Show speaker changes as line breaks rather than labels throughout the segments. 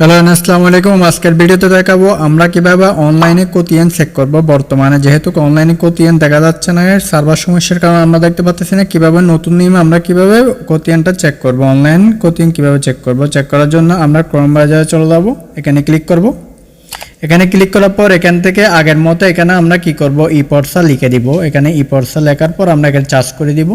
Hello আসসালামু আলাইকুম আজকের ভিডিওতে দেখাবো আমরা কীভাবে অনলাইনে কোতিয়ান চেক করব। বর্তমানে যেহেতু অনলাইনে কোতিয়ান দেখা যাচ্ছে না সার্ভার সমস্যার কারণে আমরা দেখতে পাচ্ছি না কীভাবে নতুন নিয়মে আমরা কীভাবে কোতিয়ানটা চেক করব। অনলাইন কোতিয়ান কীভাবে চেক করব? চেক করার জন্য আমরা ক্রোম ব্রাউজারে চলে যাব। এখানে ক্লিক করব। এখানে ক্লিক করার পর এখান থেকে আগের মতো এখানে আমরা কি করব? ই পর্সা লিখে দিব। এখানে ই পর্সা লেখার পর আমরা এখানে চার্জ করে দিব।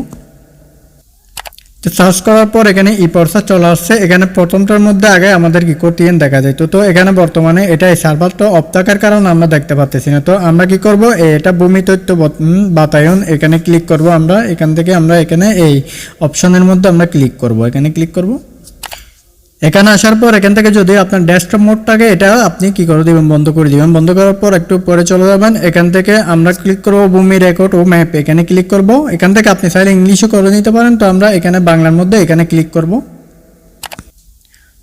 তো সার্চ করার পর এখানে ই পর্সা চলে আসছে। এখানে প্রথমটার মধ্যে আগে আমাদের কি কোটিএন দেখা যায়। তো তো এখানে বর্তমানে এটা এই সার্ভারটা অফ থাকার কারণে আমরা দেখতে পাচ্ছি না। তো আমরা কি করব? এটা ভূমি তথ্য বাতায়ন। এখানে ক্লিক করব আমরা। এখান থেকে আমরা এখানে এই অপশনের মধ্যে আমরা ক্লিক করব। এখানে ক্লিক করব। এখানে আসার পর এখান থেকে যদি আপনার ডেস্কটপ মোডটাকে এটা আপনি কি করে দিবেন? বন্ধ করে দিবেন। বন্ধ করার পর একটু পরে চলে যাবেন। এখান থেকে আমরা ক্লিক করব ভূমি রেকর্ড ও ম্যাপ এখানে ক্লিক করব। এখান থেকে আপনি চাইলে ইংলিশও করে নিতে পারেন। তো আমরা এখানে বাংলার মধ্যে এখানে ক্লিক করব।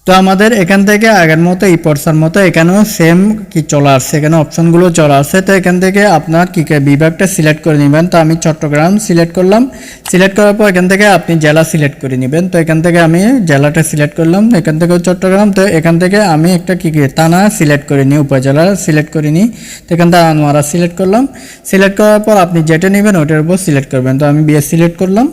তো আমাদের এখান থেকে আগের মতো, এই পর্সার মতো এখানেও সেম কি চলে আসছে, এখানে অপশনগুলো চলে আসছে। তো এখান থেকে আপনার কি কে বিভাগটা সিলেক্ট করে নেবেন? তো আমি চট্টগ্রাম সিলেক্ট করলাম। সিলেক্ট করার পর এখান থেকে আপনি জেলা সিলেক্ট করে নেবেন। তো এখান থেকে আমি জেলাটা সিলেক্ট করলাম, এখান থেকে চট্টগ্রাম। তো এখান থেকে আমি একটা কী কি, থানা সিলেক্ট করে নিই, উপজেলা সিলেক্ট করে নিই। তো এখান থেকে আনোয়ারা সিলেক্ট করলাম। সিলেক্ট করার পর আপনি যেটা নেবেন ওটার উপর সিলেক্ট করবেন। তো আমি বিএস সিলেক্ট করলাম।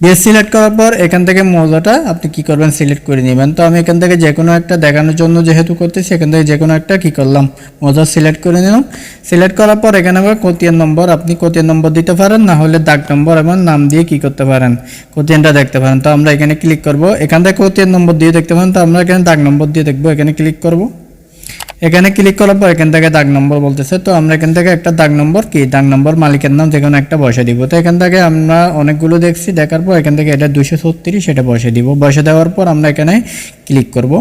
বেস সিলেক্ট করার পর এখান থেকে মৌজাটা আপনি কি করবেন সিলেক্ট করে নেবেন। তো আমি এখান থেকে যে কোনো একটা দেখানোর জন্য যেহেতু করতেছি, এখান থেকে যে কোনো একটা কি করলাম, মৌজা সিলেক্ট করে নিলাম। সিলেক্ট করার পর এখানে আবার কোতিয়ান নম্বর, আপনি কোতিয়ান নম্বর দিতে পারেন, না হলে দাগ নম্বর এবং নাম দিয়ে কি করতে পারেন, কোতিয়ানটা দেখতে পারেন। তো আমরা এখানে ক্লিক করব। এখান থেকে কোতিয়ান নম্বর দিয়ে দেখতে পারেন, তো আমরা এখানে দাগ নম্বর দিয়ে দেখব, এখানে ক্লিক করব। এখানে ক্লিক করার পর এখান থেকে দাগ নম্বর বলতেছে, তো আমরা এখান থেকে একটা দাগ নম্বর কি? দাগ নম্বর মালিকের নাম যেখানে একটা বসে দিব। তো এখান থেকে আমরা অনেকগুলো দেখছি, দেখার পর এখান থেকে এটা দুশো ছত্রিশ সেটা বসে দিব। বসে দেওয়ার পর আমরা এখানে ক্লিক করব।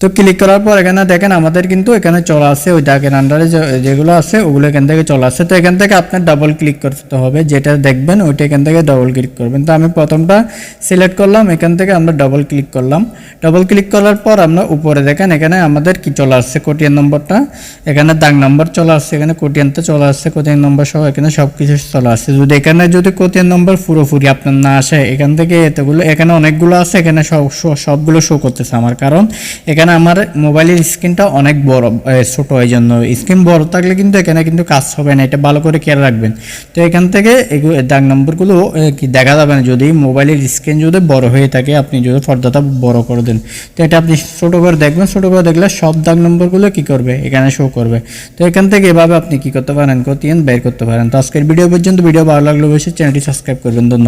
তো ক্লিক করার পর এখানে দেখেন আমাদের কিন্তু এখানে চলে আসছে ওই দাগের আন্ডারে যেগুলো আছে, ওগুলো এখান থেকে চলে আসছে তো এখান থেকে আপনার ডাবল ক্লিক করতে হবে, যেটা দেখবেন ওইটা এখান থেকে ডাবল ক্লিক করবেন। তো আমি প্রথমটা সিলেক্ট করলাম, এখান থেকে আমরা ডাবল ক্লিক করলাম। ডাবল ক্লিক করার পর আমরা উপরে দেখেন, এখানে আমাদের কি চলে আসছে কোটিয়ান নম্বরটা? এখানে দাগ নম্বর চলে আসছে এখানে কোটিয়ানটা চলে আসছে কোটিয়ান নম্বর সহ এখানে সব কিছু চলে আসছে যদি এখানে যদি কোটিয়ান নম্বর পুরোপুরি আপনার না আসে, এখান থেকে এতগুলো, এখানে অনেকগুলো আছে, এখানে সব- সবগুলো শো করতেছে আমার। কারণ এখানে আমার মোবাইলের স্ক্রিনটা অনেক বড় ছোট এই জন্য স্ক্রিন বড় থাকলে কিন্তু এখানে কিন্তু কাজ হবে না, এটা ভালো করে খেয়াল রাখবেন। তো এখান থেকে দাগ নম্বরগুলো কি দেখা যাবে না, যদি মোবাইলের স্ক্রিন যদি বড় হয়ে থাকে, আপনি যদি পর্দাটা বড় করে দেন। তো এটা আপনি ছোটো করে দেখবেন, ছোটো করে দেখলে সব দাগ নম্বরগুলো কি করবে, এখানে শো করবে। তো এখান থেকে এভাবে আপনি কি করতে পারেন কোতিয়েন বের করতে পারেন। তো আজকের ভিডিও পর্যন্ত, ভিডিও ভালো লাগলে অবশ্যই চ্যানেলটি সাবস্ক্রাইব করবেন। ধন্যবাদ।